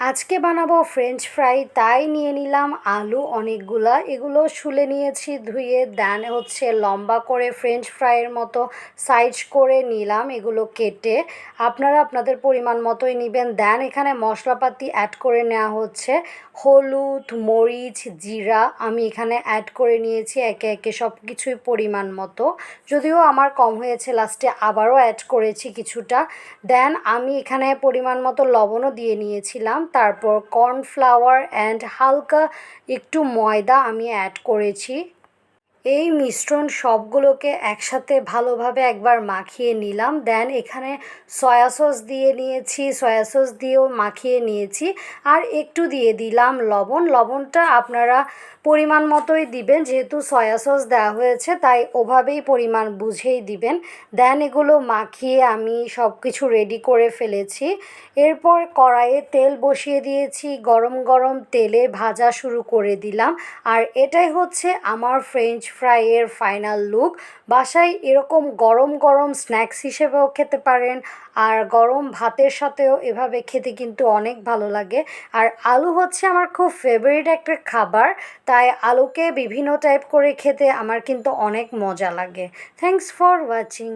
আজকে বানাবো French fry তাই নিয়ে নিলাম আলু অনেকগুলা। এগুলো শুলে নিয়েছি, ধুয়ে দেন হচ্ছে লম্বা করে ফ্রেঞ্চ ফ্রাইয়ের মতো সাইজ করে নিলাম এগুলো কেটে। আপনারা আপনাদের পরিমাণ মতোই নেবেন। দেন এখানে মশলাপাতি অ্যাড করে নেওয়া হচ্ছে হলুদ, মরিচ, জিরা। আমি এখানে অ্যাড করে নিয়েছি একে একে সব কিছুই পরিমাণ মতো। যদিও আমার কম হয়েছে লাস্টে আবারও অ্যাড করেছি কিছুটা। দেন আমি এখানে পরিমাণ মতো লবণও দিয়ে নিয়েছিলাম। তারপর কর্নফ্লাওয়ার অ্যান্ড হালকা একটু ময়দা আমি অ্যাড করেছি। এই মিশ্রণ সবগুলোকে একসাথে ভালোভাবে একবার মাখিয়ে নিলাম। দেন এখানে সয়া সস দিয়ে নিয়েছি সয়া সস দিয়েও মাখিয়ে নিয়েছি। আর একটু দিয়ে দিলাম লবণ। লবণটা আপনারা পরিমাণ মতোই দিবেন, যেহেতু সয়া সস দেওয়া হয়েছে, তাই ওভাবেই পরিমাণ বুঝেই দিবেন। দেন এগুলো মাখিয়ে আমি সব কিছু রেডি করে ফেলেছি। এরপর কড়াইয়ে তেল বসিয়ে দিয়েছি, গরম গরম তেলে ভাজা শুরু করে দিলাম। আর এটাই হচ্ছে আমার ফ্রেঞ্চ ফ্রাইয়ের ফাইনাল লুক বাসায় এরকম গরম গরম স্ন্যাক্স হিসেবেও খেতে পারেন। আর গরম ভাতের সাথেও এভাবে খেতে কিন্তু অনেক ভালো লাগে। আর আলু হচ্ছে আমার খুব ফেভারিট একটা খাবার। তাই আলুকে বিভিন্ন টাইপ করে খেতে আমার কিন্তু অনেক মজা লাগে। Thanks for watching